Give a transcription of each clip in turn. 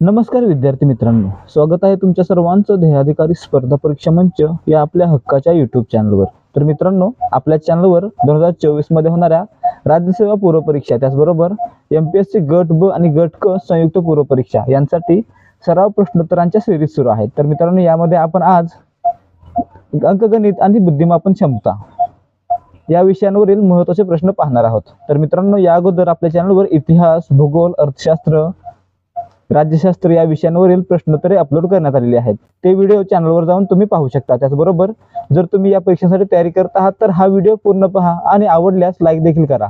नमस्कार विद्यार्थी मित्रांनो स्वागत आहे तुमच्या सर्वांचं ध्येयाधिकारी स्पर्धा परीक्षा मंच या आपल्या हक्काच्या युट्यूब चॅनलवर तर मित्रांनो आपल्या चॅनलवर दोन हजार चोवीसमध्ये होणाऱ्या राज्यसेवा पूर्वपरीक्षा त्याचबरोबर एम पी एस सी गट ब आणि गट क संयुक्त पूर्वपरीक्षा यांसाठी सराव प्रश्नोत्तरांच्या सिरीज सुरू आहेत. तर मित्रांनो यामध्ये आपण आज अंकगणित आणि बुद्धिमापन क्षमता या विषयांवरील महत्त्वाचे प्रश्न पाहणार आहोत. तर मित्रांनो या अगोदर आपल्या चॅनलवर इतिहास भूगोल अर्थशास्त्र राज्यशास्त्र या विषयांवरील प्रश्नोत्तरे अपलोड करण्यात आलेली आहेत. ते व्हिडिओ चॅनलवर जाऊन तुम्ही पाहू शकता. त्याचबरोबर जर तुम्ही या परीक्षेसाठी तयारी करत आहात तर हा व्हिडिओ पूर्ण पहा आणि आवडल्यास लाईक देखील करा.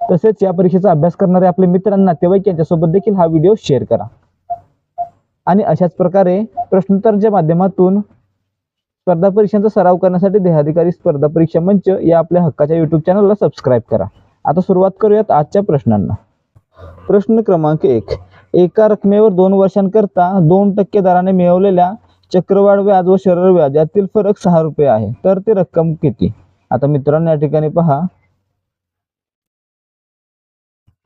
तसेच या परीक्षेचा अभ्यास करणारे आपले मित्र आणि नातेवाईक यांच्यासोबत देखील हा व्हिडिओ शेअर करा. आणि अशाच प्रकारे प्रश्नोत्तरांच्या माध्यमातून स्पर्धा परीक्षांचा सराव करण्यासाठी देहाधिकारी स्पर्धा परीक्षा मंच या आपल्या हक्काच्या युट्यूब चॅनलला सबस्क्राईब करा. आता सुरुवात करूयात आजच्या प्रश्नांना. प्रश्न क्रमांक एक. एका रकमेवर दोन वर्षांकरता दोन टक्के दराने मिळवलेल्या चक्रवाढ व्याज व सरळ व्याज यातील फरक सहा रुपये आहे. तर ती रक्कम किती? आता मित्रांनो या ठिकाणी पहा.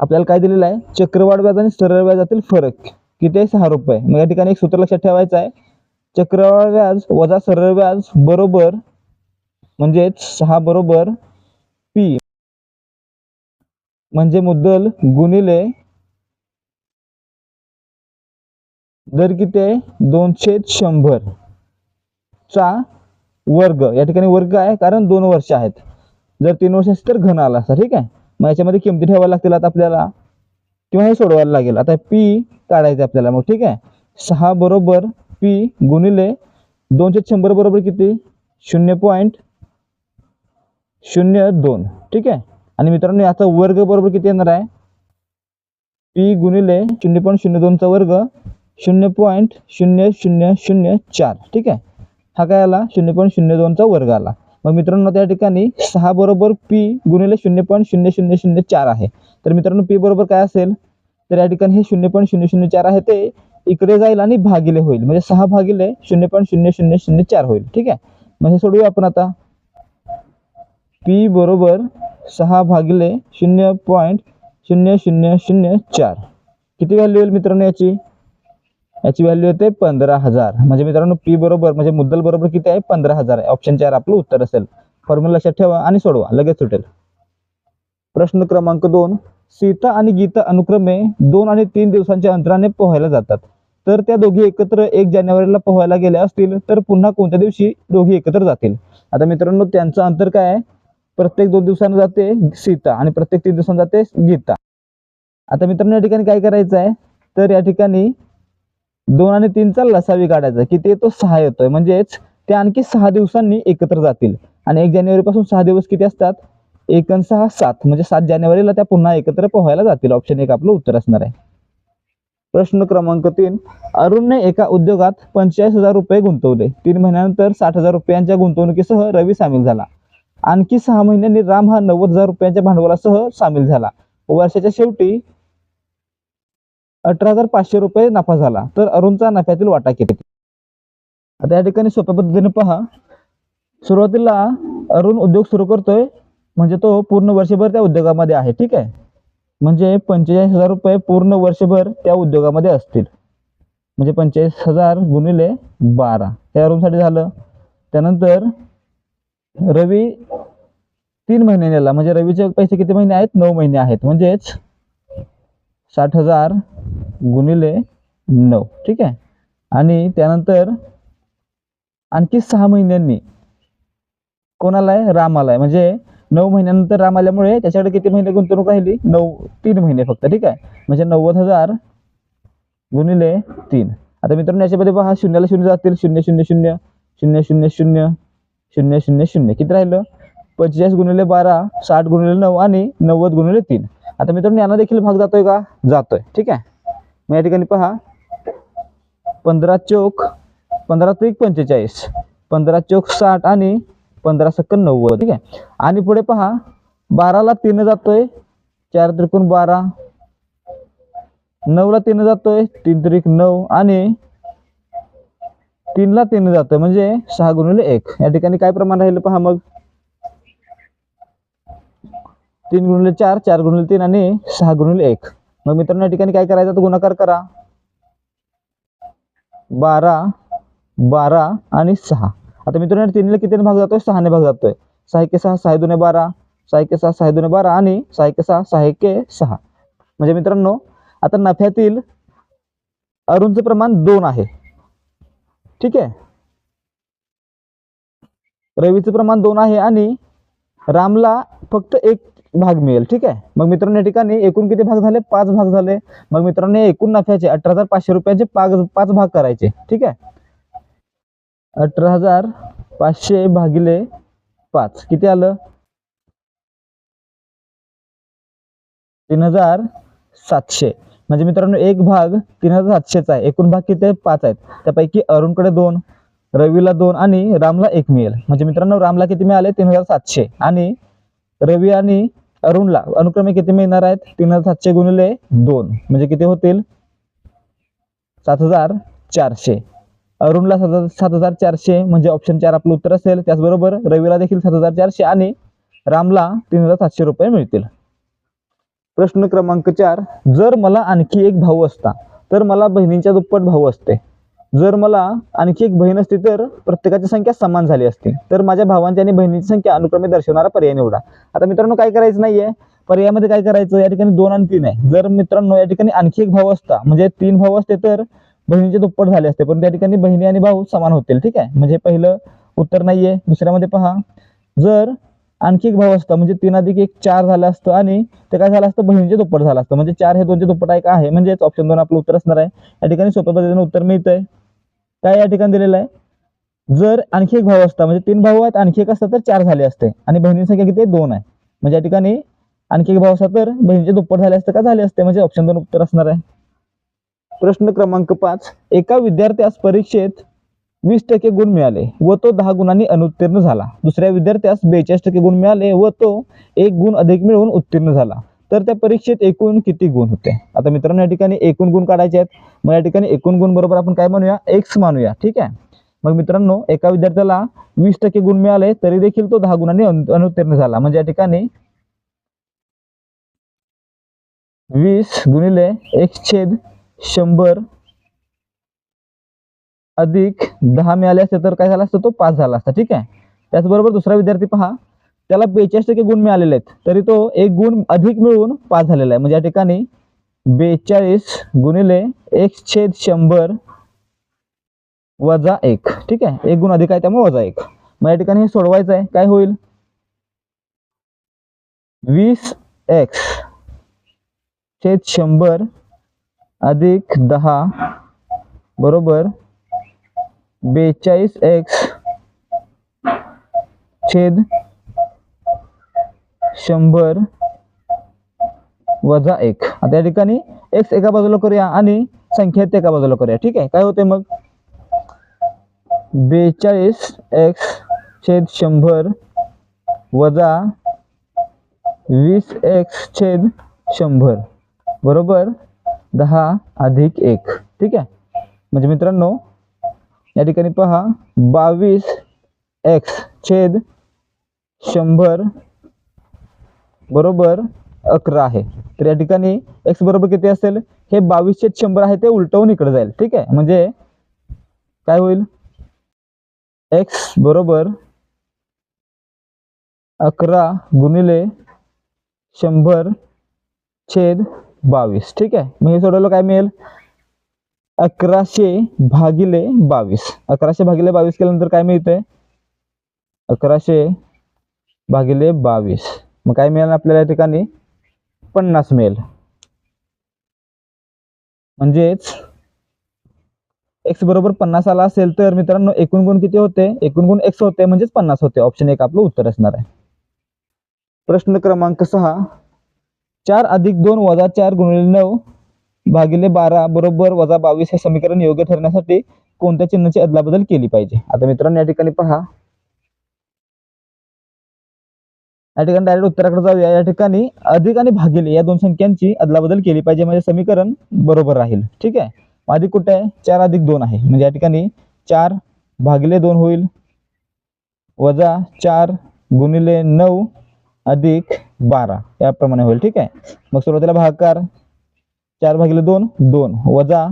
आपल्याला काय दिलेलं आहे? चक्रवाढ व्याज आणि सरळ व्याजातील फरक. किती आहे? सहा रुपये. मग या ठिकाणी एक सूत्र लक्षात ठेवायचं आहे. चक्रवाढ व्याज वजा सरळ व्याज बरोबर म्हणजेच सहा बरोबर पी. म्हणजे मुद्दल गुणिले दर किती आहे? दोनशे शंभर चा वर्ग. या ठिकाणी वर्ग आहे कारण दोन वर्ष आहेत. जर तीन वर्ष असतील तर घन आला असता ठीक आहे? मग याच्यामध्ये किमती ठेवायला लागतील आता आपल्याला. किंवा हे सोडवायला लागेल. आता पी काढायचं आपल्याला मग ठीक आहे? सहा बरोबर पी गुणिले दोनशे शंभर बरोबर किती? शून्य पॉईंट शून्य दोन ठीक आहे? आणि मित्रांनो याचा वर्ग बरोबर किती येणार आहे? पी गुणिले शून्य पॉईंट शून्य दोनचा वर्ग शून्य पॉईंट शून्य शून्य शून्य चार. ठीक आहे? हा काय आला? शून्य पॉईंट शून्य दोनचा वर्ग आला. मग मित्रांनो त्या ठिकाणी सहा बरोबर पी गुणिले शून्य पॉईंट शून्य शून्य शून्य चार आहे. तर मित्रांनो पी बरोबर काय असेल? तर या ठिकाणी हे शून्य पॉईंट शून्य शून्य चार आहे ते इकडे जाईल आणि भागिले होईल. म्हणजे सहा भागिले शून्य पॉईंट शून्य शून्य शून्य चार होईल. ठीक आहे? मग हे सोडूया आपण आता. पी बरोबर सहा भागिले शून्य पॉईंट शून्य शून्य शून्य चार. किती व्हॅल्यू येईल मित्रांनो याची? याची व्हॅल्यू येते पंधरा हजार. म्हणजे मित्रांनो पी बरोबर म्हणजे मुद्दल बरोबर किती आहे? पंधरा हजार ऑप्शन चार आपलं उत्तर असेल. फॉर्म्युला लक्षात ठेवा आणि सोडवा. लगेच सुटेल. प्रश्न क्रमांक दोन. सीता आणि गीता अनुक्रमे दोन आणि तीन दिवसांच्या अंतराने पोहायला जातात. तर त्या दोघी एकत्र एक जानेवारीला पोहायला गेल्या असतील तर पुन्हा कोणत्या दिवशी दोघी एकत्र जातील? आता मित्रांनो त्यांचं अंतर काय आहे? प्रत्येक दोन दिवसांना जाते सीता आणि प्रत्येक तीन दिवसांना जाते गीता. आता मित्रांनो या ठिकाणी काय करायचं आहे? तर या ठिकाणी दोन आणि तीनचा लसावी काढायचा किती येतो सहा येतोय. म्हणजेच ते आणखी सहा दिवसांनी एकत्र जातील. आणि एक जानेवारी पासून सहा दिवस किती असतात? एक आणि सहा सात. म्हणजे सात जानेवारीला त्या पुन्हा एकत्र पोहायला जातील. ऑप्शन एक आपलं उत्तर असणार आहे. प्रश्न क्रमांक तीन. अरुणने एका उद्योगात पंचेचाळीस हजार रुपये गुंतवले. तीन महिन्यानंतर साठ हजार रुपयांच्या गुंतवणुकीसह रवी सामील झाला. आणखी सहा महिन्यांनी राम हा नव्वद हजार रुपयांच्या भांडवलासह सामील झाला. वर्षाच्या शेवटी अठरा हजार पाचशे रुपये नफा झाला. तर अरुणचा नफ्यातील वाटा किती? आता या ठिकाणी सोप्या पद्धतीने पहा. सुरुवातीला अरुण उद्योग सुरू करतोय. म्हणजे तो पूर्ण वर्षभर त्या उद्योगामध्ये आहे. ठीक आहे? म्हणजे पंचेचाळीस हजार रुपये पूर्ण वर्षभर त्या उद्योगामध्ये असतील. म्हणजे पंचेचाळीस हजार गुणिले बारा. हे अरुणसाठी झालं. त्यानंतर रवी तीन महिन्याला म्हणजे रवीचे पैसे किती महिने आहेत? नऊ महिने आहेत. म्हणजेच साठ हजार गुणिले नऊ. ठीक आहे? आणि त्यानंतर आणखी सहा महिन्यांनी कोणाला आहे? रामाला आहे. म्हणजे नऊ महिन्यानंतर राम आल्यामुळे त्याच्याकडे किती महिने गुंतवणूक राहिली? नऊ तीन महिने फक्त. ठीक आहे? म्हणजे नव्वद हजार गुणिले तीन. आता मित्रांनो याच्यामध्ये पहा. शून्याला शून्य जातील. शून्य शून्य शून्य. शून्य शून्य शून्य. शून्य शून्य शून्य. किती राहिलं? पंचेचाळीस गुणिले बारा साठ गुणिले नऊ आणि नव्वद गुणिले तीन. आता मित्रांनो यांना देखील भाग जातोय का? जातोय. ठीक आहे? मग या ठिकाणी पहा. पंधरा चौक पंधरा त्रिक पंचेचाळीस पंधरा चौक साठ आणि पंधरा सक्क नव्वद ठीक आहे. आणि पुढे पहा बाराला तीन जातोय चार त्रिकोण बारा नऊला तीन जातोय तीन त्रिक नऊ आणि तीनला तीन जातोय म्हणजे सहा गुणिले एक. या ठिकाणी काय प्रमाण राहिलं पहा मग? तीन गुणिले चार चार गुणिले तीन आणि सहा गुणिले एक. मग मित्रांनो या ठिकाणी काय करायचं? तर गुणाकार करा. बारा बारा आणि सहा. आता मित्रांनो तीनला कितीने भाग जातोय? सहाने भाग जातोय. सहा सहा सहा दोन बारा. सहा सहा सहा दोन बारा आणि सहा सहा सहा एके सहा. म्हणजे मित्रांनो आता नफ्यातील अरुणचं प्रमाण दोन आहे. ठीक आहे? रवीचं प्रमाण दोन आहे आणि रामला फक्त एक भाग मिळेल ठीक आहे? मग मित्रांनो या ठिकाणी एकूण किती भाग झाले? पाच भाग झाले. मग मित्रांनो एकूण नफ्याचे अठरा हजार पाचशे रुपयाचे पाच पाच भाग करायचे ठीक आहे? अठरा हजार पाचशे भागिले पाच किती आलं? तीन हजार सातशे. म्हणजे मित्रांनो एक भाग तीन हजार सातशेचा आहे. एकूण भाग किती पाच आहेत. त्यापैकी अरुणकडे दोन रवीला दोन आणि रामला एक मिळेल. म्हणजे मित्रांनो रामला किती मिळाले? तीन हजार सातशे. आणि रवी आणि अरुणला अनुक्रमे किती मिळणार आहेत? तीन हजार सातशे गुणिले दोन. म्हणजे किती होतील? सात हजार चारशे. अरुणला सात हजार सात हजार चारशे. म्हणजे ऑप्शन चार आपलं उत्तर असेल. त्याचबरोबर रवीला देखील सात हजार चारशे आणि रामला तीन हजार सातशे रुपये मिळतील. प्रश्न क्रमांक चार. जर मला आणखी एक भाऊ असता तर मला बहिणींच्या दुप्पट भाऊ असते. जर मला आणखी एक बहीण असती तर प्रत्येकाची संख्या समान झाली असती. तर माझ्या भावांची आणि बहिणीची संख्या अनुक्रमे दर्शवणारा पर्याय निवडा. आता मित्रांनो काय करायचं नाहीये. पर्यायामध्ये काय करायचं? या ठिकाणी दोन आणि तीन आहे. जर मित्रांनो या ठिकाणी आणखी एक भाऊ असता म्हणजे तीन भाऊ असते तर बहिणीचे दुप्पट झाले असते. पण त्या ठिकाणी बहिणी आणि भाऊ समान होतील. ठीक आहे? म्हणजे पहिलं उत्तर नाहीये. दुसऱ्यामध्ये पहा. जर आणखी एक भाऊ असता. म्हणजे तीन अधिक एक चार झालं असतं आणि ते काय झालं असतं? बहिणीचे दुप्पट झालं असतं. म्हणजे चार हे दोनचे दुप्पट एक आहे. म्हणजेच ऑप्शन दोन आपलं उत्तर असणार आहे. या ठिकाणी सोप्या पद्धतीने उत्तर मिळतंय. काय या ठिकाणी दिलेलं आहे? जर आणखी एक भाऊ असता म्हणजे तीन भाऊ आहेत आणखी एक असता तर चार झाले असते. आणि बहिणीची संख्या किती दोन आहे. म्हणजे या ठिकाणी आणखी एक भाऊ असता तर बहिणीचे दुप्पट झाले असते का? झाले असते. म्हणजे ऑप्शन दोन उत्तर असणार आहे. प्रश्न क्रमांक पाच. एका विद्यार्थ्यास परीक्षेत वीस टक्के गुण मिळाले व तो दहा गुणांनी अनुत्तीर्ण झाला. दुसऱ्या विद्यार्थ्यास बेचाळीस टक्के गुण मिळाले व तो एक गुण अधिक मिळवून उत्तीर्ण झाला. तर त्या परीक्षेत एकूण किती गुण होते? आता मित्रांनो या ठिकाणी एकूण गुण काढायचे आहेत. मग या ठिकाणी एकूण गुण बरोबर आपण काय म्हणूया? एक्स मानूया. ठीक आहे? मग मित्रांनो एका विद्यार्थ्याला वीस टक्के गुण मिळाले तरी देखील तो दहा गुणांनी अनुत्तीर्ण झाला. म्हणजे या ठिकाणी वीस गुणिले एक छेद शंभर अधिक दहा मिळाले असते तर काय झाला असतं? तो पास झाला असता. ठीक आहे? त्याचबरोबर दुसरा विद्यार्थी पहा. त्याला बेचाळीस टक्के गुण मिळालेले आहेत. तरी तो एक गुण अधिक मिळवून पास झालेला आहे. म्हणजे या ठिकाणी बेचाळीस गुणिले एक छेद शंभर वजा एक. ठीक आहे? एक गुण अधिक आहे त्यामुळे वजा एक. मग या ठिकाणी हे सोडवायचं आहे. काय होईल? वीस एक्स छेद शंभर अधिक दहा बरोबर बेचाळीस एक्स छेद शंभर वजा एक. आता या ठिकाणी एक्स एका बाजूला करूया आणि संख्या एका बाजूला करूया. ठीक आहे? काय होते मग? बेचाळीस एक्स छेद शंभर वजा वीस एक्स छेद शंभर. बरोबर? दहा अधिक एक. ठीक आहे? म्हणजे मित्रांनो या ठिकाणी पहा बावीस एक्स छेद शंभर बरोबर अकरा आहे. तर या ठिकाणी एक्स बरोबर किती असेल? हे बावीस छेद शंभर आहे ते उलटवून इकडे जाईल. ठीक आहे? म्हणजे काय होईल? एक्स बरोबर अकरा गुणिले शंभर छेद बावीस. ठीक आहे? मग हे सोडवलं काय मिळेल? अकराशे भागिले बावीस. अकराशे भागिले बावीस केल्यानंतर काय मिळतंय? अकराशे भागिले बावीस. मग काय मिळेल आपल्याला या ठिकाणी? पन्नास मिळेल. म्हणजेच एक्स बरोबर पन्नास आला असेल तर मित्रांनो एकूण गुण किती होते? एकूण गुण एक्स होते म्हणजेच पन्नास होते. ऑप्शन एक आपलं उत्तर असणार आहे. प्रश्न क्रमांक सहा. चार अधिक दोन वजा चार गुणिले नऊ. भागिले बारा बरोबर वजा बावीस हे समीकरण योग्य ठरण्यासाठी कोणत्या चिन्हाची अदलाबदल केली पाहिजे? आता मित्रांनो या ठिकाणी पहा. या ठिकाणी डायरेक्ट उत्तराकडे जाऊया. या ठिकाणी अधिक आणि भागिले या दोन संख्यांची अदलाबदल केली पाहिजे. म्हणजे समीकरण बरोबर राहील. ठीक आहे? अधिक कुठे आहे? चार अधिक दोन आहे. म्हणजे या ठिकाणी चार भागिले दोन होईल. वजा चार गुणिले नऊ अधिक बारा. याप्रमाणे होईल. ठीक आहे? मग सुरुवातीला भागाकार चार भागिले दोन दोन. वजा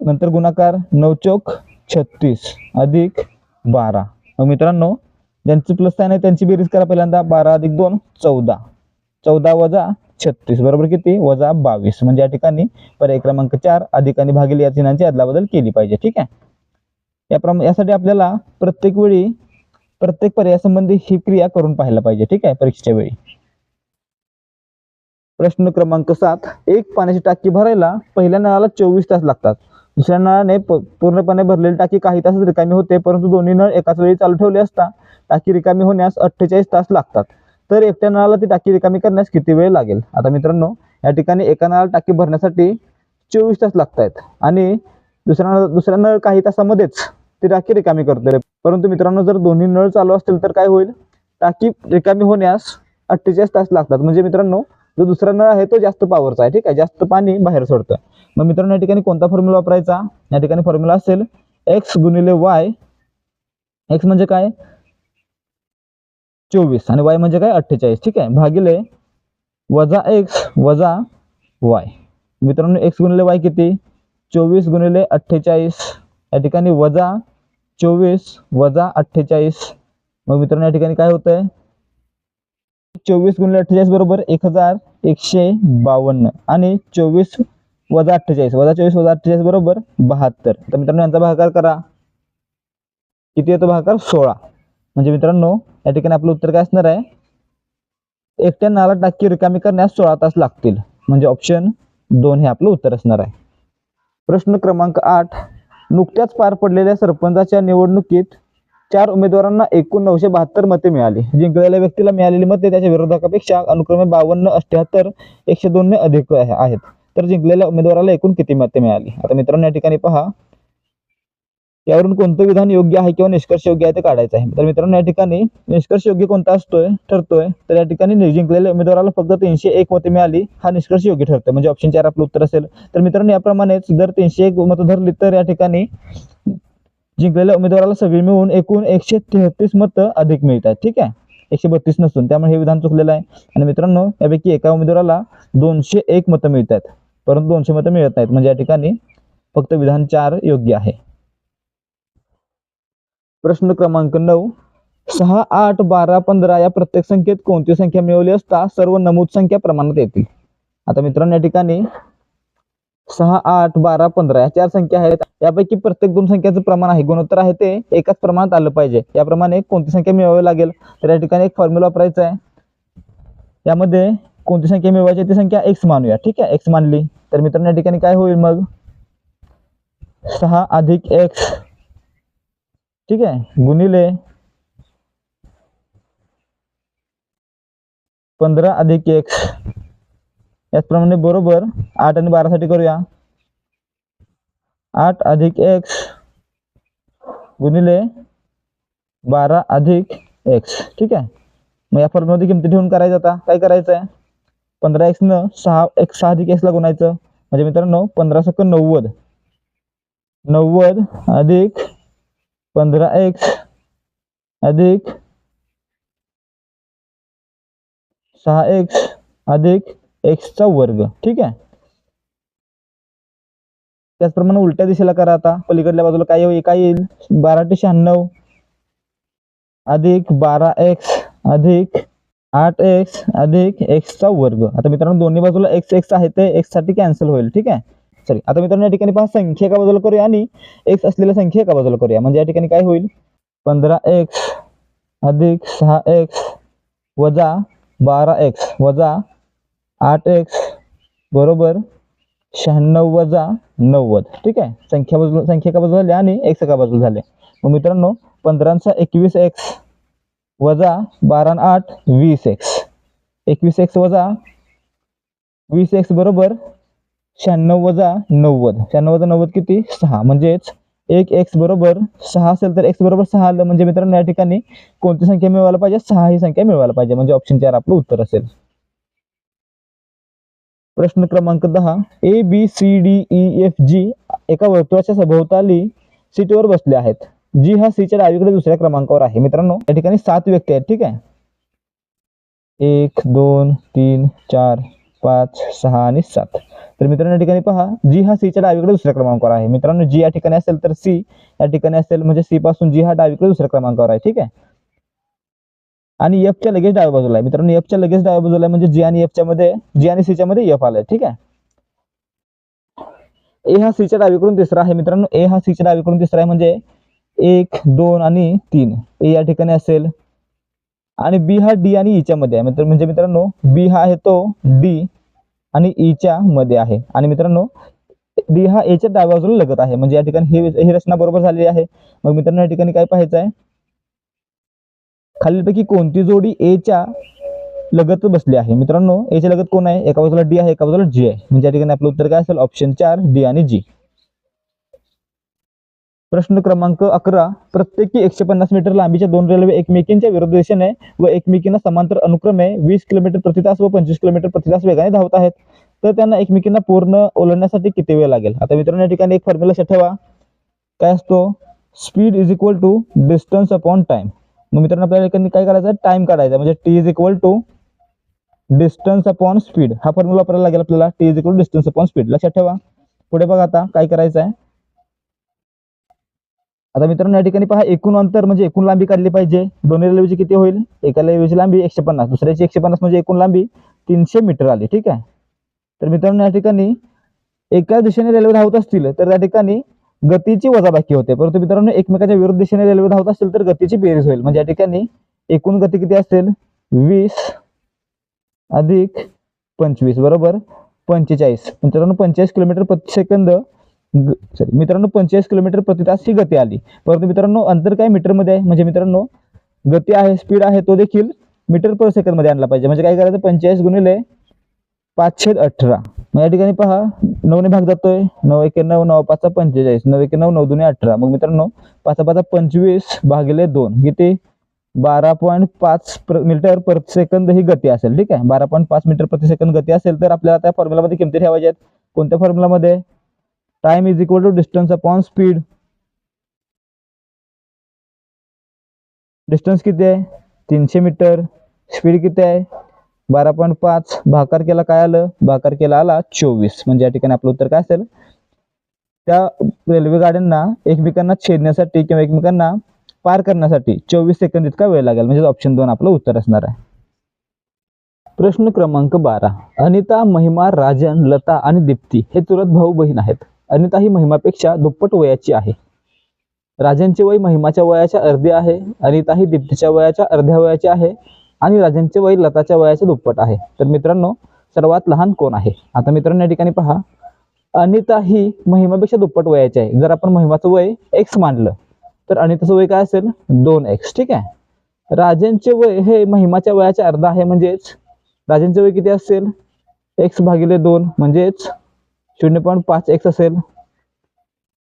नंतर गुणाकार नऊ चौक छत्तीस अधिक बारा. मग मित्रांनो ज्यांची प्लस साईन आहे त्यांची बेरीज करा पहिल्यांदा. बारा अधिक दोन चौदा. चौदा वजा छत्तीस. बरोबर किती? वजा बावीस. म्हणजे या ठिकाणी पर्याय क्रमांक चार अधिक आणि भागिले या चिन्हांची अदलाबदल केली पाहिजे. ठीक आहे? याप्रमाणे यासाठी आपल्याला प्रत्येक वेळी प्रत्येक पर्यायासंबंधी ही क्रिया करून पाहायला पाहिजे. ठीक आहे? परीक्षेच्या वेळी. प्रश्न क्रमांक सात. एक पाण्याची टाकी भरायला पहिल्या नळाला चोवीस तास लागतात. दुसऱ्या नळाने प- पूर्णपणे भरलेली टाकी काही तास रिकामी होते परंतु दोन्ही नळ एकाच वेळी चालू ठेवले असता टाकी रिकामी होण्यास अठ्ठेचाळीस तास लागतात. तर एकट्या नळाला ती टाकी रिकामी करण्यास किती वेळ लागेल? आता मित्रांनो या ठिकाणी एका नळाला टाकी भरण्यासाठी चोवीस तास लागत आहेत आणि दुसऱ्या नळ दुसऱ्या नळ काही तासामध्येच ती टाकी रिकामी करते परंतु मित्रांनो जर दोन्ही नळ चालू असतील तर काय होईल? टाकी रिकामी होण्यास अठ्ठेचाळीस तास लागतात. म्हणजे मित्रांनो जो दुसरा नळ आहे तो जास्त पॉवरचा आहे ठीक आहे? जास्त पाणी बाहेर सोडतं. मग मित्रांनो या ठिकाणी कोणता फॉर्म्युला वापरायचा? या ठिकाणी फॉर्म्युला असेल एक्स गुणिले वाय एक्स म्हणजे काय? चोवीस. आणि वाय म्हणजे काय? अठ्ठेचाळीस. ठीक आहे? भागिले वजा एक्स वजा वाय मित्रांनो एक्स गुणिले वाय किती? चोवीस गुणिले अठ्ठेचाळीस. या ठिकाणी वजा चोवीस वजा अठ्ठेचाळीस. मग मित्रांनो या ठिकाणी काय होतंय? चोवीस गुणिले अठ्ठेचाळीस बरोबर एक हजार एकशे बावन्न. आणि चोवीस वजा अठ्ठेचाळीस वजा चोवीस वजा अठ्ठेचाळीस बरोबर बहात्तर. तर मित्रांनो यांचा भागाकार करा. किती येतो भागाकार? सोळा. म्हणजे मित्रांनो या ठिकाणी आपलं उत्तर काय असणार आहे? एकट्या नाला टाकी रिकामी करण्यास सोळा तास लागतील. म्हणजे ऑप्शन दोन हे आपलं उत्तर असणार आहे. प्रश्न क्रमांक आठ. नुकत्याच पार पडलेल्या सरपंचाच्या निवडणुकीत चार उमेदवारांना एकूण नऊशे बहात्तर मते मिळाली. जिंकलेल्या व्यक्तीला मिळालेली मते त्याच्या विरोधकापेक्षा अनुक्रमे बावन्न अठ्ठ्याहत्तर एकशे दोनने अधिक आहेत. तर जिंकलेल्या उमेदवाराला एकूण किती मते मिळाली? आता मित्रांनो या ठिकाणी पहा. यावरून कोणतं विधान योग्य आहे किंवा निष्कर्ष योग्य आहे ते काढायचं आहे. तर मित्रांनो या ठिकाणी निष्कर्ष योग्य कोणता असतोय? ठरतोय. तर या ठिकाणी जिंकलेल्या उमेदवाराला फक्त तीनशे एक मते मिळाली. हा निष्कर्ष योग्य ठरतोय. म्हणजे ऑप्शन चार आपलं उत्तर असेल. तर मित्रांनो याप्रमाणेच जर तीनशे एक मतं धरली तर या ठिकाणी जिंकलेल्या उमेदवाराला सगळी मिळून एकूण एकशे तेहतीस मतं अधिक मिळतात ठीक आहे? एकशे बत्तीस नसून त्यामुळे हे विधान चुकलेलं आहे. आणि मित्रांनो यापैकी एका उमेदवाराला दोनशे एक मतं मिळतात. परंतु दोनशे मतं मिळत नाहीत. म्हणजे या ठिकाणी फक्त विधान चार योग्य आहे. प्रश्न क्रमांक नऊ. सहा आठ बारा पंधरा या प्रत्येक संख्येत कोणती संख्या मिळवली असता सर्व नमूद संख्या प्रमाणात येतील? आता मित्रांनो या ठिकाणी सहा आठ बारा पंधरा या चार संख्या आहेत. यापैकी प्रत्येक दोन संख्याचं प्रमाण आहे. गुणोत्तर आहे ते एकाच प्रमाणात आलं पाहिजे. याप्रमाणे कोणती संख्या मिळवावी लागेल? तर या ठिकाणी एक फॉर्म्युला वापरायचा आहे. यामध्ये कोणती संख्या मिळवायची ती संख्या एक्स मानूया. ठीक आहे? एक्स मानली. तर मित्रांनो या ठिकाणी काय होईल मग? सहा अधिक एक्स ठीक आहे? गुणिले पंधरा अधिक एक्स याचप्रमाणे बरोबर आठ आणि बारासाठी करूया. आठ अधिक एक्स गुणिले बारा अधिक एक्स ठीक आहे? मग या फॉर्ममध्ये किमती ठेवून करायचं आता. काय करायचं आहे पंधरा एक्सनं सहा एक्स सहा अधिक एक्सला गुणायचं. म्हणजे मित्रांनो पंधरा सक नव्वद. नव्वद अधिक पंधरा एक्स अधिक सहा एक्स अधिक एक्सचा वर्ग ठीक आहे? त्याचप्रमाणे उलट्या दिशेला करा आता. पलीकडल्या बाजूला काय येईल? काय येईल? बारा ते शहाण्णव अधिक बारा एक्स अधिक आठ एक्स अधिक एक्सचा वर्ग. आता मित्रांनो दोन्ही बाजूला एक्स एक्स आहे ते एक्ससाठी कॅन्सल होईल ठीक आहे? सॉरी आता मित्रांनो या ठिकाणी पहा संख्या एका बाजूला करूया आणि एक्स असलेल्या संख्या एका बाजूला करूया. म्हणजे या ठिकाणी काय होईल? पंधरा एक्स अधिक सहा एक्स वजा बारा एक्स वजा आठ एक्स बरोबर शहाण्णव वजा नव्वद. ठीक आहे? संख्या बाजू संख्या एका बाजूला झाली आणि एक्स एका बाजूला झाले. मग मित्रांनो पंधराचा एकवीस एक्स वजा बारा आठ वीस एक्स एकवीस एक्स वजा वीस एक्स बरोबर शहाण्णव वजा नव्वद. शहाण्णव वजा नव्वद किती? सहा. म्हणजेच एक एक्स बरोबर सहा असेल तर एक्स बरोबर सहा आलं. म्हणजे मित्रांनो या ठिकाणी कोणती संख्या मिळवायला पाहिजे? सहा ही संख्या मिळवायला पाहिजे. म्हणजे ऑप्शन चार आपलं उत्तर असेल. प्रश्न क्रमांक दहा. A B C D E F G एका वर्तुळाच्या सभोवताली सीटवर बसले आहेत. जी हा सीच्या डावीकडे दुसऱ्या क्रमांकावर आहे. मित्रांनो, या ठिकाणी सात व्यक्ती आहेत. ठीक आहे? एक, दोन, तीन, चार, पाच, सहा आणि सात. तर मित्रांनो, या ठिकाणी पहा. जी हा सीच्या डावीकडे दुसऱ्या क्रमांकावर आहे. मित्रांनो जी या ठिकाणी असेल तर सी या ठिकाणी असेल म्हणजे सी पासून जी हा डावीकडे दुसऱ्या क्रमांकावर आहे. ठीक आहे? आणि एफच्या लगेच डाव्या बाजूला आहे. मित्रांनो एफच्या लगेच डाव्या बाजूला आहे म्हणजे जी आणि एफच्या मध्ये जी आणि सीच्या मध्ये एफ आलाय ठीक आहे? ए हा सीच्या डावीकडून तिसरा आहे. मित्रांनो ए हा सीच्या डावीकडून तिसरा आहे म्हणजे एक दोन आणि तीन. ए या ठिकाणी असेल. आणि बी हा डी आणि e ईच्या मध्ये आहे. मित्र म्हणजे मित्रांनो बी हा आहे तो डी आणि e ईच्या मध्ये आहे. आणि मित्रांनो डी हा एच्या डाव्या बाजूला लगत आहे. म्हणजे या ठिकाणी ही रचना बरोबर झालेली आहे. मग मित्रांनो या ठिकाणी काय पाहायचं आहे खालीलपैकी कोणती जोडी एच्या लगत बसली आहे? मित्रांनो एच्या लगत कोण आहे? एका बाजूला डी आहे एका बाजूला जी आहे. म्हणजे या ठिकाणी आपलं उत्तर काय असेल? ऑप्शन चार डी आणि जी प्रश्न क्रमांक अकरा प्रत्येकी एकशे पन्नास मीटर लांबीच्या दोन रेल्वे एकमेकींच्या विरोध दिशेने व एकमेकींना समांतर अनुक्रमे वीस किलोमीटर प्रतितास व पंचवीस किलोमीटर प्रतितास वेगाने धावत आहेत. तर त्यांना एकमेकींना पूर्ण ओलांडण्यासाठी किती वेळ लागेल? आता मित्रांनो या ठिकाणी एक फॉर्म्युला ठेवा. काय असतो? Speed is equal to distance upon time मग मित्रांनो आपल्याला काय करायचं आहे? टाइम काढायचा म्हणजे T is equal to distance upon speed हा फॉर्म्युला वापरायला लागेल आपल्याला. T is equal distance upon speed लक्षात ठेवा. पुढे बघा आता काय करायचं आहे. आता मित्रांनो या ठिकाणी पहा एकूण अंतर म्हणजे एकूण लांबी काढली पाहिजे. दोन्ही रेल्वेची किती होईल? एका रेल्वेची लांबी एकशे पन्नास दुसऱ्याची एकशे पन्नास म्हणजे एकूण लांबी तीनशे मीटर आली. ठीक आहे? तर मित्रांनो या ठिकाणी एकाच दिशेने रेल्वे धावत असतील तर त्या ठिकाणी गतीची वजाबाकी होते. परंतु मित्रांनो एकमेकाच्या विरुद्ध दिशेने रेल्वे धावत असेल तर गतीची बेरीज होईल. म्हणजे या ठिकाणी एकूण गती किती असेल? वीस अधिक पंचवीस बरोबर? पंचेचाळीस. मित्रांनो पंचेचाळीस किलोमीटर प्रति सेकंद सॉरी मित्रांनो पंचेचाळीस किलोमीटर प्रति तास ही गती आली. परंतु मित्रांनो अंतर काय मीटरमध्ये आहे? म्हणजे मित्रांनो गती आहे स्पीड आहे तो देखील मीटर पर सेकंदमध्ये आणला पाहिजे. म्हणजे काय करायचं? पंचेचाळीस गुणिले पाचशे अठरा. मग या ठिकाणी पहा नऊने भाग जातोय. नऊ एके नऊ नऊ पाच पंचेचाळीस. नऊ एके नऊ नऊ दोन अठरा. मग मित्रांनो पाच पाच पंचवीस भागिले दोन. किती? बारा पॉईंट पाच मीटर प्रति सेकंद ही गती असेल. ठीक आहे? बारा पॉईंट पाच मीटर प्रति सेकंद गती असेल तर आपल्याला त्या फॉर्म्युलामध्ये किमती ठेवायच्या आहेत. कोणत्या फॉर्म्युलामध्ये time is equal to distance upon speed distance किती आहे? तीनशे मीटर. स्पीड किती आहे? बारा पॉईंट पाच. भाकार केला काय आलं? भाकार केला आला चोवीस. म्हणजे या ठिकाणी आपलं उत्तर काय असेल? त्या रेल्वे गाड्यांना एकमेकांना छेदण्यासाठी किंवा एकमेकांना पार करण्यासाठी चोवीस सेकंद इतका वेळ लागेल. म्हणजे ऑप्शन दोन आपलं उत्तर असणार आहे. प्रश्न क्रमांक बारा. अनिता महिमा राजन लता आणि दीप्ती हे चुलत भाऊ बहीण आहेत. अनिता ही महिमापेक्षा दुप्पट वयाची आहे. राजनचे वय महिमाच्या वयाच्या अर्धे आहे. अनिता ही दीप्तीच्या वयाच्या अर्ध्या वयाची आहे. आणि राजनचे वय लताच्या वयाचे दुप्पट आहे. तर मित्रांनो सर्वात लहान कोण आहे? आता मित्रांनो या ठिकाणी पहा. अनिता ही महिमापेक्षा दुप्पट वयाची आहे. जर आपण महिमाचं वय एक्स मानलं तर अनिताचं वय काय असेल? दोन एक्स ठीक आहे? राजनचे वय हे महिमाच्या वयाचे अर्धा आहे म्हणजेच राजनचे वय किती असेल? एक्स भागिले दोन म्हणजेच शून्य पॉईंट पाच एक्स असेल.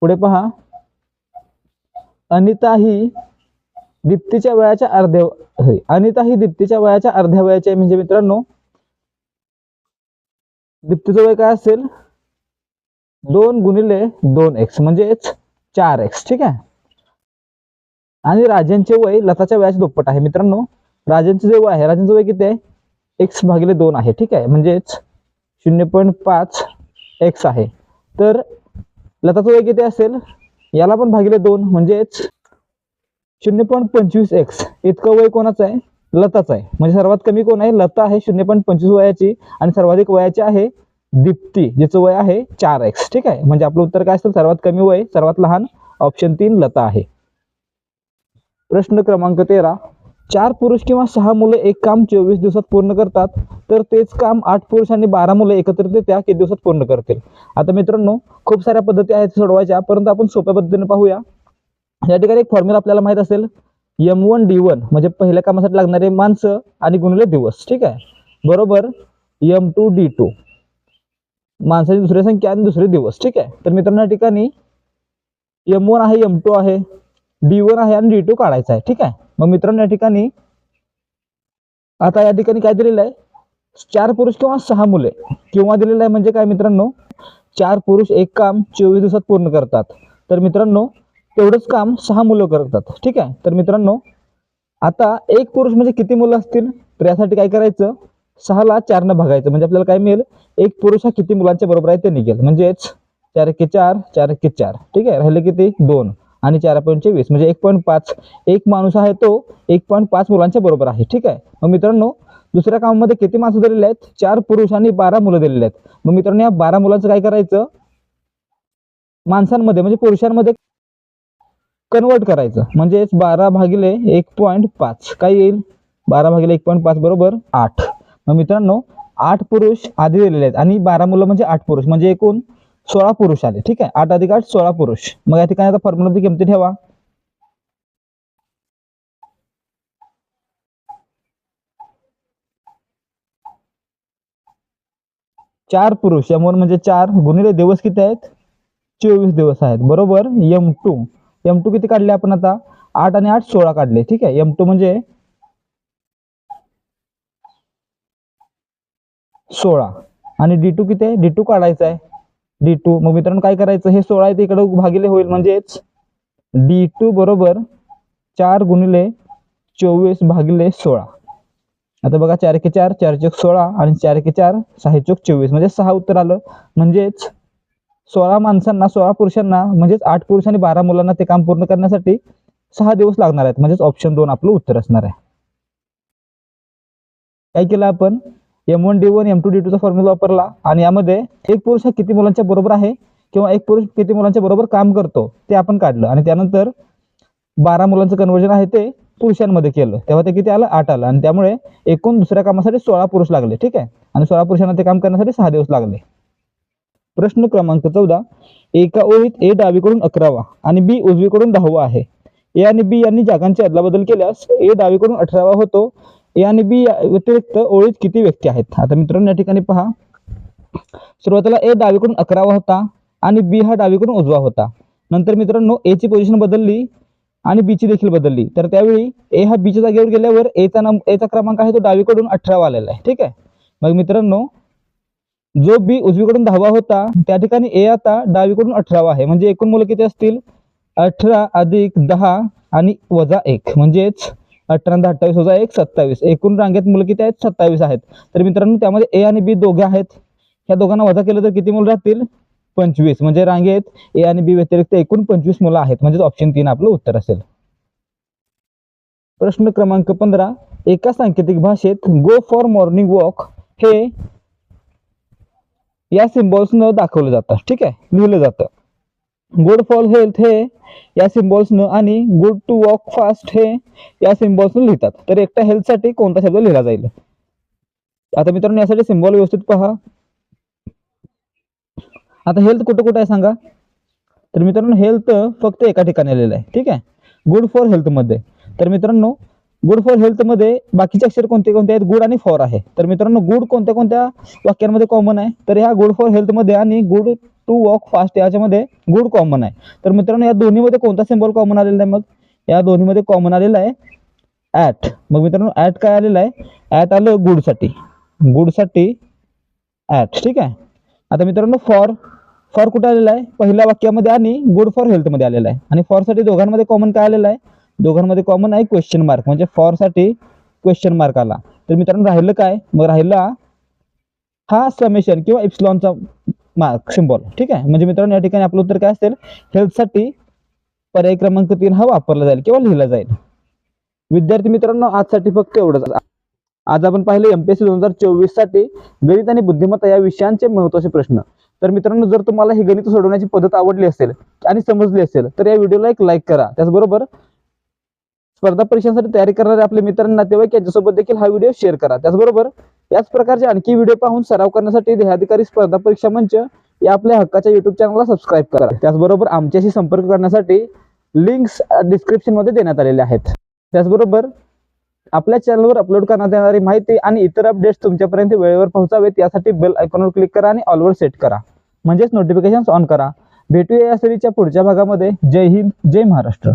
पुढे पहा. अनिता ही दीप्तीच्या वयाच्या अर्ध्या अनिता ही दीप्तीच्या वयाच्या अर्ध्या वयाची आहे. म्हणजे मित्रांनो दीप्तीचं वय काय असेल? दोन गुणिले दोन एक्स म्हणजेच चार एक्स ठीक आहे? आणि राजांचे वय लताच्या वयाच्या दुप्पट आहे. मित्रांनो राजांचे जे वय आहे राजांचं वय किती आहे? एक्स भागिले दोन आहे ठीक आहे? म्हणजेच शून्य पॉईंट पाच एक्स आहे. तर लताचं वय किती असेल? याला पण भागिले दोन म्हणजेच शून्य पॉईंट पंचवीस एक्स इतकं वय कोणाचं आहे? लताचं आहे. म्हणजे सर्वात कमी कोण आहे? लता आहे शून्य पॉईंट पंचवीस वयाची. आणि सर्वाधिक वयाची आहे दीप्ती जिचं वय आहे चार एक्स ठीक आहे? म्हणजे आपलं उत्तर काय असेल? सर्वात कमी वय सर्वात लहान ऑप्शन तीन लता आहे. प्रश्न क्रमांक तेरा. चार पुरुष किंवा सहा मुलं एक काम चोवीस दिवसात पूर्ण करतात तर तेच काम आठ पुरुष आणि बारा मुलं एकत्रितरित्या किती दिवसात पूर्ण करतील? आता मित्रांनो खूप साऱ्या पद्धती आहेत सोडवायच्या परंतु आपण सोप्या पद्धतीने पाहूया. या ठिकाणी एक फॉर्म्युला आपल्याला माहीत असेल एम वन डी वन म्हणजे पहिल्या कामासाठी लागणारे माणसं आणि गुणले दिवस ठीक आहे? बरोबर? एम टू डी टू माणसाची दुसरी संख्या आणि दुसरे दिवस ठीक आहे? तर मित्रांनो या ठिकाणी एम वन आहे एम टू आहे डी वन आहे आणि डी टू काढायचा आहे ठीक आहे? मग मित्रांनो या ठिकाणी आता या ठिकाणी काय दिलेलं आहे? चार पुरुष किंवा सहा मुले. किंवा दिलेलं आहे म्हणजे काय मित्रांनो? चार पुरुष एक काम चोवीस दिवसात पूर्ण करतात. तर मित्रांनो तेवढंच काम सहा मुलं करतात. ठीक आहे? तर मित्रांनो आता एक पुरुष म्हणजे किती मुलं असतील? तर यासाठी काय करायचं? सहाला चारनं भागायचं. म्हणजे आपल्याला काय मिळेल? एक पुरुष हा किती मुलांच्या बरोबर आहे ते निघेल. म्हणजेच चार एके चार चार एके चार. ठीक आहे? राहिले किती? दोन. आणि चार पॉईंटचे वीस म्हणजे एक पॉईंट पाच. एक माणूस आहे तो एक पॉईंट पाच मुलांच्या बरोबर आहे. ठीक आहे? मग मित्रांनो दुसऱ्या कामामध्ये किती माणसं दिलेले आहेत? चार पुरुष आणि बारा मुलं दिलेले आहेत. मग मित्रांनो या बारा मुलांचं काय करायचं? माणसांमध्ये म्हणजे पुरुषांमध्ये कन्वर्ट करायचं. म्हणजेच बारा भागिले एक पॉईंट पाच. काय येईल? बारा भागिले एक पॉईंट पाच बरोबर आठ. मग मित्रांनो आठ पुरुष आधी दिलेले आहेत. आणि बारा मुलं म्हणजे आठ पुरुष. म्हणजे एकूण सोळा पुरुष आले. ठीक आहे? आठ अधिक आठ सोळा पुरुष. मग या ठिकाणी आता फॉर्म्युलाची किमती ठेवा. चार पुरुष. यामुळे म्हणजे चार गुणिले दिवस किती आहेत? चोवीस दिवस आहेत. बरोबर? M two. एम टू किती काढले आपण आता? आठ आणि आठ सोळा काढले. ठीक आहे? एम टू म्हणजे सोळा. आणि डी टू किती आहे? डी टू काढायचा आहे. डी टू मग मित्रांनो काय करायचं? हे सोळा आहे ते इकडे भागिले होईल म्हणजेच डी टू बरोबर चार गुणिले चोवीस भागिले सोळा. आता बघा चारके चार चार चौक सोळा आणि चारके चार सहा चौक चोवीस. म्हणजे सहा उत्तर आलं. म्हणजेच सोळा माणसांना सोळा पुरुषांना म्हणजेच आठ पुरुष आणि बारा मुलांना ते काम पूर्ण करण्यासाठी सहा दिवस लागणार आहेत. म्हणजेच ऑप्शन दोन आपलं उत्तर असणार आहे. काय केलं आपण? M one D one M two D two चा फॉर्म्युला वापरला आणि यामध्ये एक पुरुष हा किती मुलांच्या बरोबर आहे किंवा एक पुरुष किती मुलांच्या बरोबर काम करतो ते आपण काढलं आणि त्यानंतर बारा मुलांचं कन्वर्जन आहे ते पुरुषांमध्ये केलं. तेव्हा ते किती आलं? आठ आलं. आणि त्यामुळे एकूण दुसऱ्या कामासाठी सोळा पुरुष लागले. ठीक आहे? आणि सोळा पुरुषांना ते काम करण्यासाठी सहा दिवस लागले. प्रश्न क्रमांक चौदा. एका ओळीत ए डावीकडून अकरावा आणि बी उजवीकडून दहावा आहे. ए आणि बी यांनी जागांची अदलाबदल केल्यास ए डावीकडून अठरावा होतो. ए आणि बी व्यतिरिक्त ओळीत किती व्यक्ती आहेत? आता मित्रांनो या ठिकाणी पहा. सुरुवातीला ए डावीकडून अकरावा होता आणि बी हा डावीकडून उजवा होता. नंतर मित्रांनो ए ची पोझिशन बदलली आणि बी ची देखील बदलली. तर त्यावेळी ए हा बीच्या जागेवर गेल्यावर एचा नंब एचा क्रमांक आहे तो डावीकडून अठरावा आलेला आहे. ठीक आहे? मग मित्रांनो जो बी उजवीकडून दहावा होता त्या ठिकाणी ए आता डावीकडून अठरावा आहे. म्हणजे एकूण मुलं किती असतील? अठरा अधिक दहा आणि वजा एक. म्हणजेच अठरा दहा अठ्ठावीस वजा एक सत्तावीस. एकूण रांगेत मुलं किती आहेत? सत्तावीस आहेत. तर मित्रांनो त्यामध्ये ए आणि बी दोघे आहेत. ह्या दोघांना वजा केलं तर किती मुलं राहतील? पंचवीस. म्हणजे रांगेत ए आणि बी व्यतिरिक्त एकूण पंचवीस मुलं आहेत. म्हणजेच ऑप्शन तीन आपलं उत्तर असेल. प्रश्न क्रमांक पंधरा. एका सांकेतिक भाषेत गो फॉर मॉर्निंग वॉक हे या सिम्बॉल्सनं दाखवलं जातं. ठीक आहे? लिहिलं जातं. गुड फॉर हेल्थ हे या सिम्बॉल्सनं आणि गुड टू वॉक फास्ट हे या सिम्बॉल्सनं लिहितात. तर एकट्या हेल्थसाठी कोणता शब्द लिहिला जाईल? आता मित्रांनो यासाठी सिम्बॉल व्यवस्थित पहा. आता हेल्थ कुठं कुठं आहे सांगा? तर मित्रांनो हेल्थ फक्त एका ठिकाणी आलेलं आहे. ठीक आहे? गुड फॉर हेल्थमध्ये तर मित्रांनो गुड फॉर हेल्थमध्ये बाकीचे अक्षर कोणते कोणते आहेत? गुड आणि फॉर आहे. तर मित्रांनो गुड कोणत्या कोणत्या वाक्यांमध्ये कॉमन आहे? तर ह्या गुड फॉर हेल्थमध्ये आणि गुड टू वॉक फास्ट याच्यामध्ये गुड कॉमन आहे. तर मित्रांनो या दोन्हीमध्ये कोणता सिम्बॉल कॉमन आलेला आहे मग? या दोन्हीमध्ये कॉमन आलेला आहे ॲट मग मित्रांनो ॲट काय आलेलं आहे? ॲट आलं गुडसाठी गुडसाठी ॲट ठीक आहे? आता मित्रांनो फॉर फॉर कुठे आलेला आहे? पहिल्या वाक्यामध्ये आणि गुड फॉर हेल्थमध्ये आलेला आहे. आणि फॉरसाठी दोघांमध्ये कॉमन काय आलेलं आहे? दोघांमध्ये कॉमन आहे क्वेश्चन मार्क म्हणजे फॉरसाठी क्वेश्चन मार्क आला. तर मित्रांनो राहिलं काय? मग राहिला हा समेशन किंवा इप्सलॉनचा मार्क सिम्बॉल ठीक आहे? म्हणजे मित्रांनो या ठिकाणी आपलं उत्तर काय असेल? हेल्थसाठी पर्याय क्रमांक तीन हा वापरला जाईल किंवा लिहिला जाईल. विद्यार्थी मित्रांनो आजसाठी फक्त एवढंच. आज आपण पाहिलं एमपीएससी दोन हजार चोवीससाठी गणित आणि बुद्धिमत्ता या विषयांचे महत्त्वाचे प्रश्न. तर मित्रांनो जर तुम्हाला ही गणित सोडवण्याची पद्धत आवडली असेल आणि समजली असेल तर या व्हिडिओला एक लाईक करा. त्याचबरोबर स्पर्धा परीक्षांसाठी तयारी करणारे आपले मित्र नातेवाईक यांच्यासोबत देखील हा व्हिडिओ शेअर करा. त्याचबरोबर याच प्रकारचे आणखी व्हिडिओ पाहून सराव करण्यासाठी देहाधिकारी स्पर्धा परीक्षा मंच या आपल्या हक्काच्या युट्यूब चॅनलला सबस्क्राईब करा. त्याचबरोबर आमच्याशी संपर्क करण्यासाठी लिंक्स डिस्क्रिप्शनमध्ये देण्यात आलेले आहेत. त्याचबरोबर आपल्या चॅनलवर अपलोड करण्यात येणारी माहिती आणि इतर अपडेट्स तुमच्यापर्यंत वेळेवर पोहोचावेत यासाठी बेल आयकॉनवर क्लिक करा आणि ऑलवर सेट करा. म्हणजेच नोटिफिकेशन ऑन करा. भेटूया या सिरीजच्या पुढच्या भागामध्ये. जय हिंद जय महाराष्ट्र.